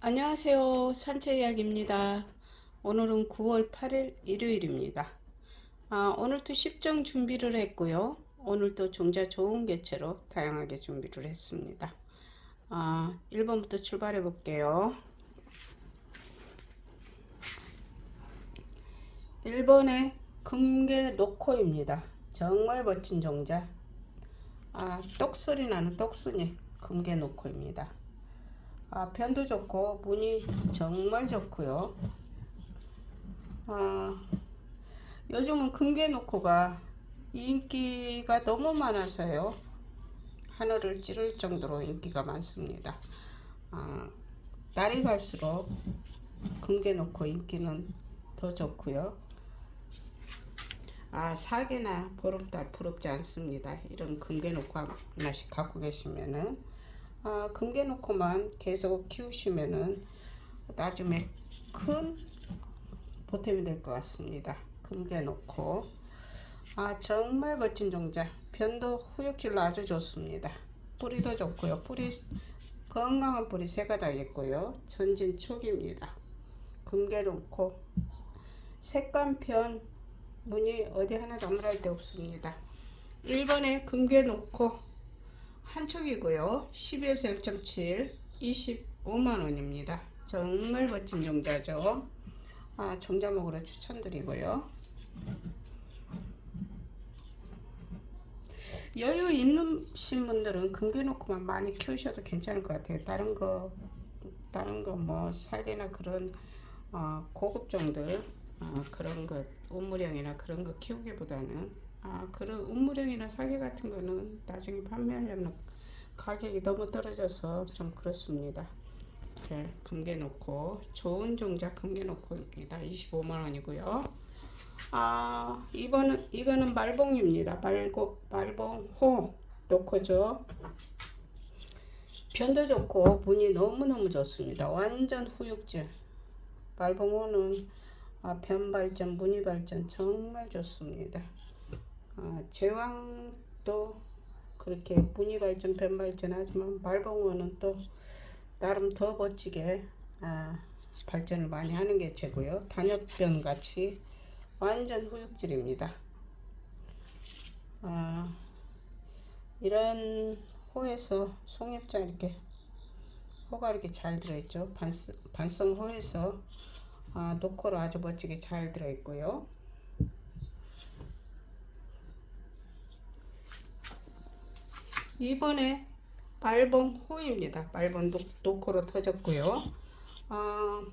안녕하세요. 산책 이야기입니다. 오늘은 9월 8일 일요일입니다. 아, 오늘도 10정 준비를 했고요. 오늘도 종자 좋은 개체로 다양하게 준비를 했습니다. 아, 1번부터 출발해 볼게요. 1번에 금괴 노코입니다. 정말 멋진 종자. 아, 똑소리 나는 똑순이 금괴 노코입니다. 아, 편도 좋고 무늬 정말 좋고요. 아, 요즘은 금괴노코가 인기가 너무 많아서요. 하늘을 찌를 정도로 인기가 많습니다. 아, 날이 갈수록 금괴노코 인기는 더 좋고요. 아, 사계나 보름달 부럽지 않습니다. 이런 금괴노코 하나씩 갖고 계시면은 아, 금괴 놓고만 계속 키우시면은 나중에 큰 보탬이 될 것 같습니다. 금괴 놓고 아 정말 멋진 종자 변도 후육질로 아주 좋습니다. 뿌리도 좋고요. 뿌리 건강한 뿌리 세 가닥 있고요. 전진 촉입니다. 금괴 놓고 색감편 무늬 어디 하나 나무랄 데 없습니다. 1번에 금괴 놓고 한 촉이고요. 12에서 1.7, 25만원입니다. 정말 멋진 종자죠. 아, 종자 목으로 추천드리고요. 여유 있으신 분들은 금괴놓고만 많이 키우셔도 괜찮을 것 같아요. 다른 거, 다른 거 뭐 살이나 그런 어, 고급종들 어, 그런 거 우물형이나 그런 거 키우기보다는 아 그런 우물형이나 사계 같은 거는 나중에 판매하려면 가격이 너무 떨어져서 좀 그렇습니다. 네, 금괴 놓고 좋은 종자 금괴 놓고입니다. 25만 원이고요. 아 이번은 이거는 말봉입니다. 말고 말봉 호 놓고죠. 변도 좋고 분이 너무너무 좋습니다. 완전 후육질. 말봉호는 아, 변 발전, 무늬 발전 정말 좋습니다. 아, 제왕도 그렇게 무늬 발전, 변 발전 하지만 말봉호는 또 나름 더 멋지게 아, 발전을 많이 하는 게 최고요. 단엽변 같이 완전 후육질입니다. 아, 이런 호에서 송엽자 이렇게 호가 이렇게 잘 들어있죠. 반성, 반성 호에서 아, 노코로 아주 멋지게 잘 들어있고요. 이번에 말봉 호입니다. 말봉 노, 노코로 터졌고요. 아,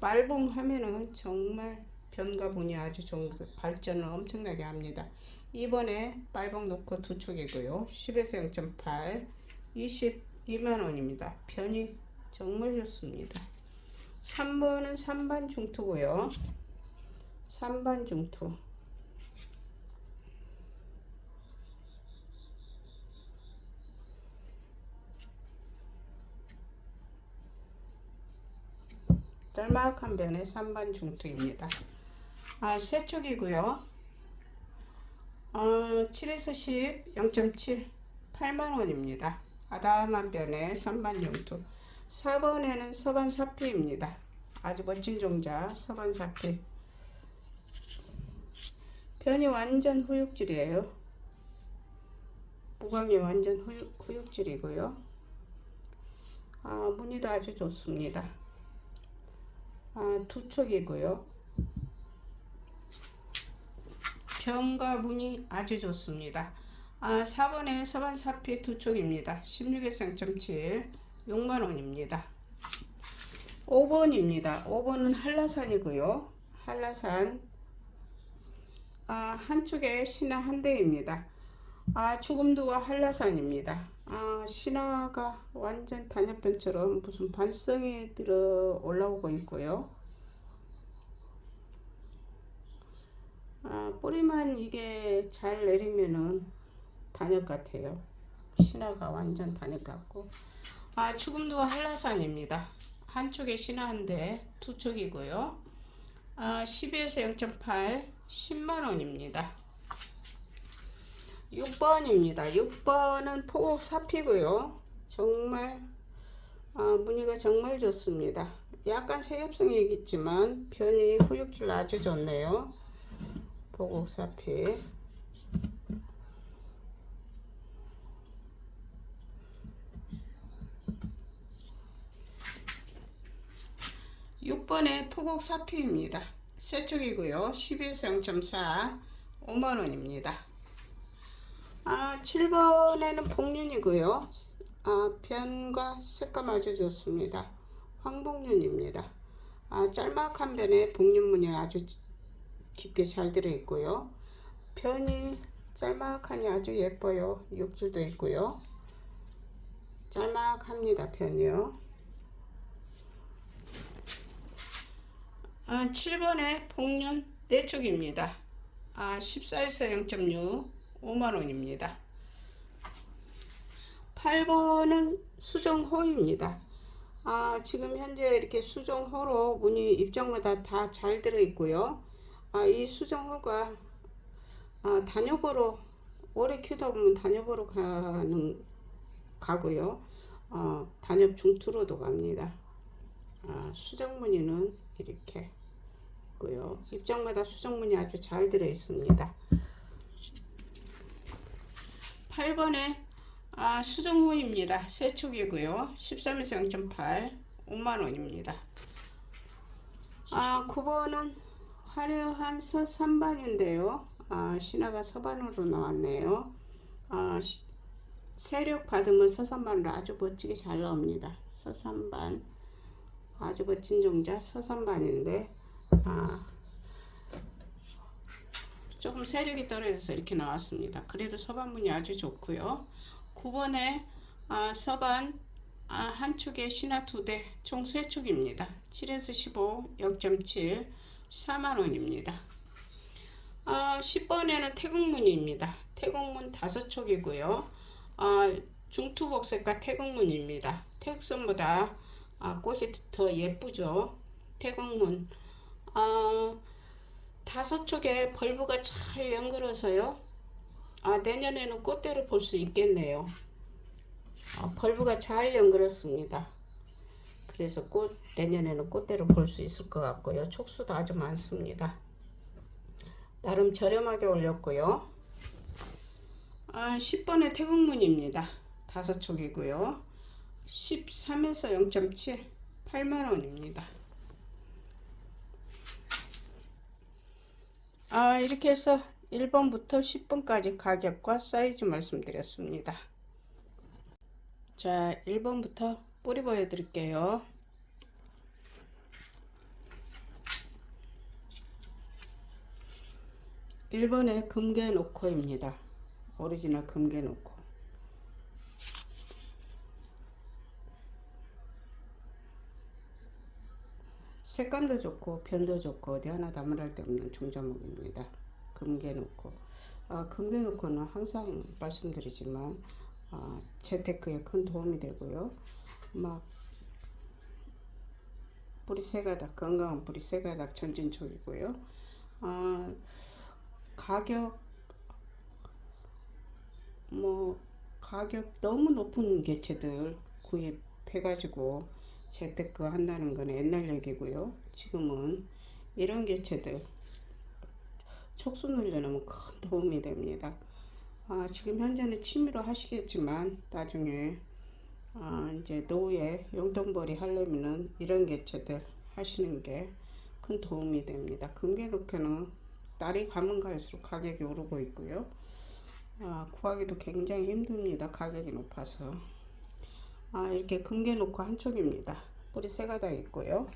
말봉 하면은 정말 변가분이 아주 좋은 그 발전을 엄청나게 합니다. 이번에 말봉 노코 두 촉이고요. 10에서 0.8, 22만원입니다. 변이 정말 좋습니다. 3번은 3반 중투고요. 3반 중투. 짤막한 변의 3반 중투입니다. 아, 세 쪽이고요. 어, 7에서 10, 0.7, 8만원입니다. 아담한 변의 3반 중투. 4번에는 서반 사피입니다. 아주 멋진 종자 서반 사피. 변이 완전 후육질이에요. 무광이 완전 후육, 후육질이고요. 아, 무늬도 아주 좋습니다. 아, 두 촉이고요. 변과 무늬 아주 좋습니다. 아, 4번에 서반 사피 두 촉입니다. 16에서 0.7 6만원입니다. 5번입니다. 5번은 한라산이고요. 한라산 아, 한쪽에 신화 한 대입니다. 아, 죽음도와 한라산입니다. 아, 신화가 완전 단엽변처럼 무슨 반성이 들어 올라오고 있고요. 아, 뿌리만 이게 잘 내리면은 단엽 같아요. 신화가 완전 단엽 같고 아, 죽음도 한라산입니다. 한쪽에 신화인데 두 쪽이고요. 아, 12에서 0.8, 10만원입니다. 6번입니다. 6번은 포곡 사피고요. 정말 아, 무늬가 정말 좋습니다. 약간 세엽성이 있지만 편이 후육질 아주 좋네요. 보곡사피. 육번에 토곡 사피입니다. 새 쪽이고요. 12에서 0.4 5만원입니다. 아, 7번에는 복륜이고요. 아, 변과 색감 아주 좋습니다. 황복륜입니다. 아, 짤막한 변에 복륜무늬 아주 깊게 잘 들어있고요. 변이 짤막하니 아주 예뻐요. 육질도 있고요. 짤막합니다. 변이요. 아, 7번에 복륜 4쪽입니다. 아, 14에서 0.6 5만원입니다. 8번은 수정호입니다. 아, 지금 현재 이렇게 수정호로 문이 입장마다 다 잘 들어있고요. 아, 이 수정호가 아, 단엽으로 오래 키우다 보면 단엽으로 가는 가고요. 어, 단엽 중투로도 갑니다. 아, 수정무늬는 이렇게 있고요. 입장마다 수정무늬 아주 잘 들어 있습니다. 8번에 아, 수정호입니다. 세촉이고요. 13에서 0.8 5만원입니다. 아, 9번은 화려한 서산반인데요. 아, 신화가 서반으로 나왔네요. 아, 시- 세력 받으면 서산반으로 아주 멋지게 잘 나옵니다. 서산반. 아주 멋진 종자 서산반인데, 아, 조금 세력이 떨어져서 이렇게 나왔습니다. 그래도 서반문이 아주 좋고요. 9번에 아, 서반 아, 한 축에 신화 두 대, 총 세 축입니다. 7에서 15, 0.7, 4만원입니다. 아, 10번에는 태국문입니다. 태국문 다섯 촉이고요. 아, 중투복색과 태국문입니다. 태국선보다 아, 꽃이 더 예쁘죠. 태국문. 아, 다섯 촉에 벌브가 잘 연결해서요. 아, 내년에는 꽃대를 볼 수 있겠네요. 아, 벌브가 잘 연결했습니다. 그래서 꽃 내년에는 꽃대를 볼 수 있을 것 같고요. 촉수도 아주 많습니다. 나름 저렴하게 올렸고요. 아, 10번의 태국문입니다. 다섯 촉이고요. 13에서 0.7 8만원입니다. 아, 이렇게 해서 1번부터 10번까지 가격과 사이즈 말씀드렸습니다. 자, 1번부터 뿌리 보여드릴게요. 1번에 금괴 노코입니다. 오리지널 금괴 노코. 색감도 좋고 변도 좋고 어디 하나 담을할 데 없는 종자목입니다. 금괴놓고 아, 금괴놓고는 항상 말씀드리지만 아, 재테크에 큰 도움이 되고요. 막 뿌리 세 가닥 건강한 뿌리 세 가닥 전진촉이고요. 아, 가격 뭐 가격 너무 높은 개체들 구입해가지고 재테크 한다는 건 옛날 얘기고요. 지금은 이런 개체들 촉수 늘려놓으면 큰 도움이 됩니다. 아, 지금 현재는 취미로 하시겠지만 나중에 아, 이제 노후에 용돈벌이 하려면은 이런 개체들 하시는 게 큰 도움이 됩니다. 금괴놓게는 날이 가면 갈수록 가격이 오르고 있고요. 아, 구하기도 굉장히 힘듭니다. 가격이 높아서. 아, 이렇게 금괴놓고 한 촉입니다. 뿌리 세 가닥 있고요.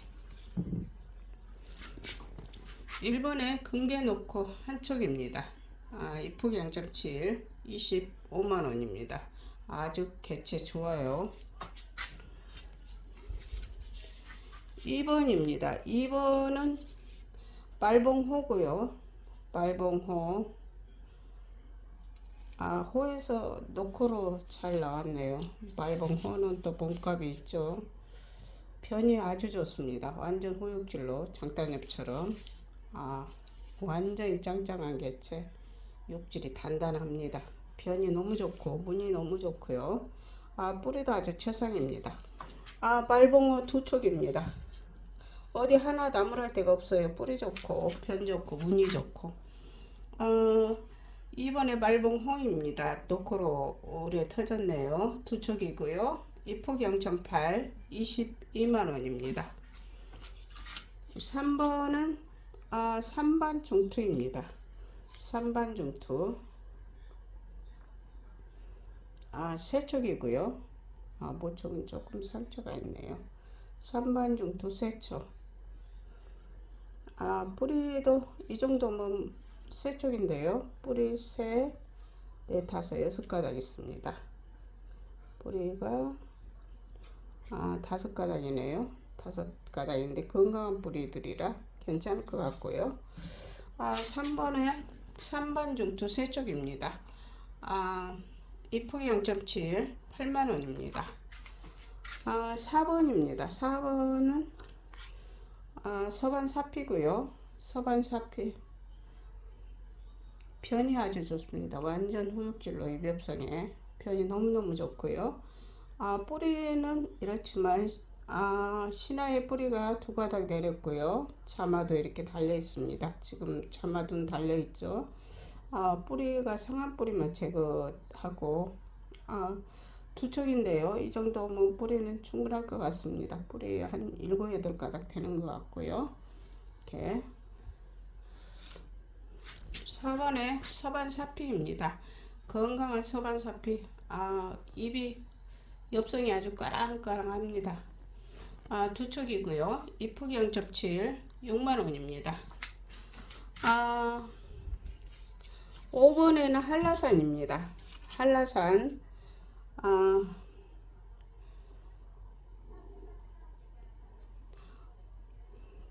1번에 금괴놓고 한 촉입니다. 아, 이폭 0.7, 25만원입니다. 아주 개체 좋아요. 2번입니다. 2번은 말봉호고요. 말봉호. 아, 호에서 노코로 잘 나왔네요. 말봉호는 또 몸값이 있죠. 변이 아주 좋습니다. 완전 호육질로 장단엽처럼 아, 완전히 짱짱한 개체. 육질이 단단합니다. 변이 너무 좋고 무늬 너무 좋고요. 아, 뿌리도 아주 최상입니다. 아, 말봉어 두 촉입니다. 어디 하나 나무랄 데가 없어요. 뿌리 좋고, 편 좋고, 무늬 좋고. 어, 이번에 말봉홍입니다. 노코로 오래 터졌네요. 두 촉이고요. 이 폭이 0.8, 22만원입니다. 3번은 아, 3반 중투입니다. 3반 중투. 아, 세 촉이고요. 아, 모촉은 조금 상처가 있네요. 3반 중투 세 촉. 아, 뿌리도 이 정도면 세 쪽인데요. 뿌리 셋, 넷, 다섯, 여섯 가닥 있습니다. 뿌리가 아, 다섯 가닥이네요. 다섯 가닥인데 건강한 뿌리들이라 괜찮을 것 같고요. 아, 3번에 3번 중투 세 쪽입니다. 아, 이폭이 0.7, 8만 원입니다. 아, 4번입니다. 4번은 아, 서반 사피고요. 서반 사피 편이 아주 좋습니다. 완전 후육질로 입엽성에 편이 너무너무 좋고요. 아, 뿌리는 이렇지만 아, 신화의 뿌리가 두 가닥 내렸고요. 자마도 이렇게 달려 있습니다. 지금 자마도는 달려 있죠. 아, 뿌리가 상한 뿌리만 제거하고 아, 두 촉인데요. 이 정도면 뿌리는 충분할 것 같습니다. 뿌리 한 7, 8가닥 되는 것 같고요. 이렇게 4번에 서반사피입니다. 건강한 서반사피. 아, 입이 엽성이 아주 까랑까랑합니다. 아, 두 촉이고요. 입폭이 0.7, 6만원입니다. 아, 5번에는 한라산입니다. 한라산. 아,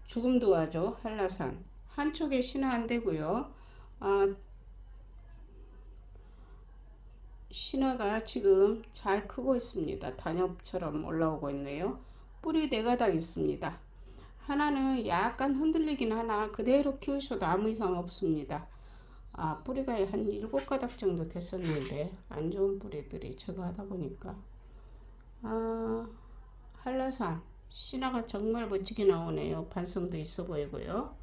죽음도 하죠. 한라산. 한쪽에 신화 안 되고요. 아, 신화가 지금 잘 크고 있습니다. 단엽처럼 올라오고 있네요. 뿌리 네 가닥 있습니다. 하나는 약간 흔들리긴 하나 그대로 키우셔도 아무 이상 없습니다. 아, 뿌리가 한 일곱 가닥 정도 됐었는데 안 좋은 뿌리들이 저거 하다 보니까 아, 한라산 신화가 정말 멋지게 나오네요. 반성도 있어 보이고요.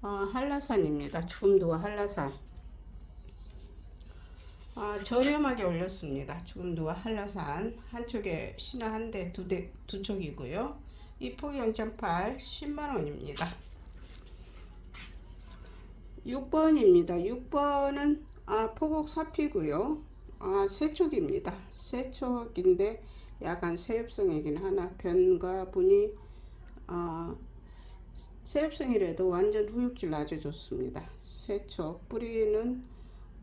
아, 한라산입니다. 죽음도와 한라산. 아, 저렴하게 올렸습니다. 죽음도와 한라산. 한쪽에 신화 한 대, 두 대, 두 촉이고요. 이 폭이 0.8, 10만원입니다. 6번입니다. 6번은 아, 포곡 사피고요. 아, 세촉입니다. 세촉인데 약간 세엽성이긴 하나 변과 분이 아, 세엽성이라도 완전 후육질 아주 좋습니다. 세촉 뿌리는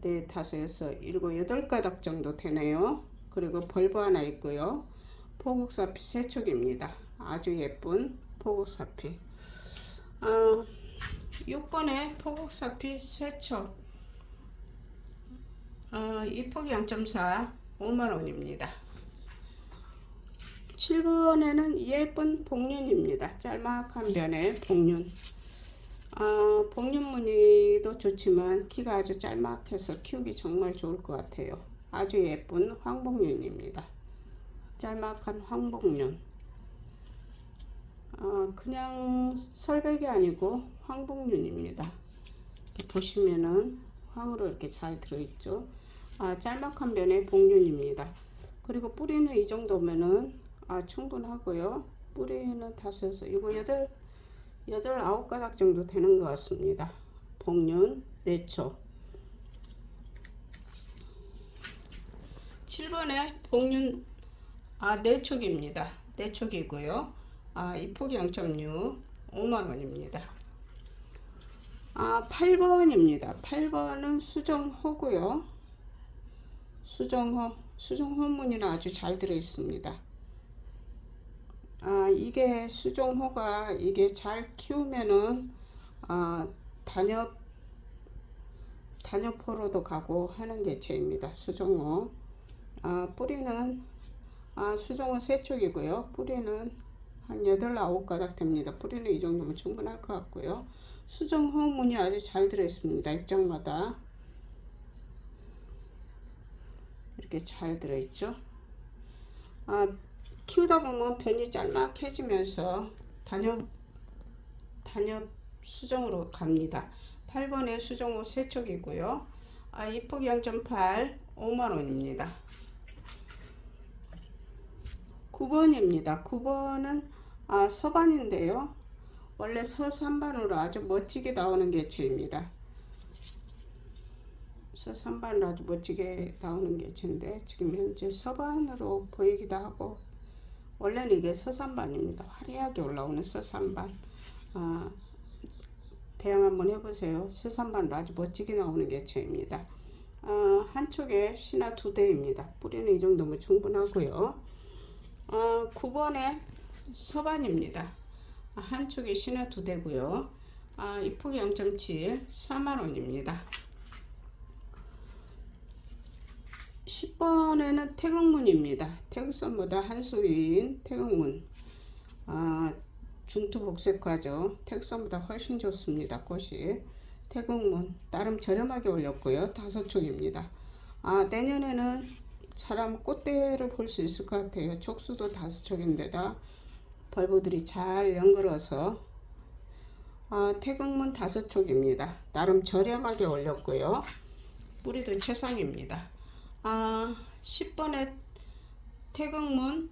네 다섯 여섯 일곱 여덟 가닥 정도 되네요. 그리고 벌브 하나 있고요. 포국사피 세촉입니다. 아주 예쁜 포국사피. 어, 6번에 포국사피 세촉. 어, 이 폭이 0.4 5만원입니다. 7번에는 예쁜 복륜입니다. 짤막한 변의 복륜. 아, 복륜 무늬도 좋지만 키가 아주 짤막해서 키우기 정말 좋을 것 같아요. 아주 예쁜 황복륜입니다. 짤막한 황복륜. 아, 그냥 설백이 아니고 황복륜입니다. 보시면은 황으로 이렇게 잘 들어있죠. 아, 짤막한 변의 복륜입니다. 그리고 뿌리는 이 정도면은 아, 충분하고요. 뿌리는 다섯에서 일곱 여덟 여덟 아홉 가닥 정도 되는 것 같습니다. 복륜 네초 7번에 복륜 아 네촉입니다. 네촉이고요. 아, 이 폭이 0.6 5만원입니다. 아, 8번입니다. 8번은 수정호고요. 수정호, 수정호문이나 아주 잘 들어 있습니다. 아, 이게 수종호가 이게 잘 키우면은 아, 단엽 단엽포로도 가고 하는 개체입니다. 수종호 아, 뿌리는 아, 수종호 세 쪽이고요. 뿌리는 한 8, 9가닥 됩니다. 뿌리는 이 정도면 충분할 것 같고요. 수종호 문이 아주 잘 들어있습니다. 입장마다 이렇게 잘 들어있죠. 아, 키우다 보면 변이 짤막해지면서 단엽 단엽 수정으로 갑니다. 8번에 수정호 세척이고요. 아, 이폭 0.8 5만원입니다. 9번입니다. 9번은 아, 서반인데요. 원래 서산반으로 아주 멋지게 나오는 개체입니다. 서산반으로 아주 멋지게 나오는 개체인데 지금 현재 서반으로 보이기도 하고 원래는 이게 서산반입니다. 화려하게 올라오는 서산반. 아, 대형 한번 해보세요. 서산반으로 아주 멋지게 나오는 개체입니다. 아, 한쪽에 신화 두 대입니다. 뿌리는 이 정도면 충분하고요. 어, 9번에 서반입니다. 아, 한쪽에 신화 두 대고요. 아, 이 폭이 0.7 4만원입니다. 10번에는 태극문입니다. 태극선보다 한 수인 태극문. 아, 중투 복색화죠. 태극선보다 훨씬 좋습니다. 꽃이. 태극문. 나름 저렴하게 올렸고요. 다섯 촉입니다. 아, 내년에는 사람 꽃대를 볼 수 있을 것 같아요. 촉수도 다섯 촉인데다 벌브들이 잘 연결어서 아, 태극문 다섯 촉입니다. 나름 저렴하게 올렸고요. 뿌리도 최상입니다. 아, 10번에 태극문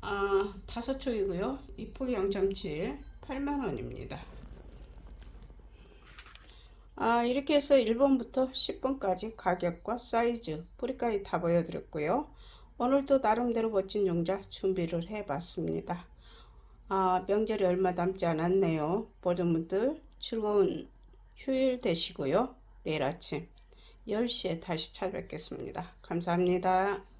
아, 다섯 촉이고요. 이폭이 0.7 8만원입니다. 아, 이렇게 해서 1번부터 10번까지 가격과 사이즈, 뿌리까지 다 보여드렸고요. 오늘도 나름대로 멋진 용자 준비를 해봤습니다. 아, 명절이 얼마 남지 않았네요. 모든 분들 즐거운 휴일 되시고요. 내일 아침 10시에 다시 찾아뵙겠습니다. 감사합니다.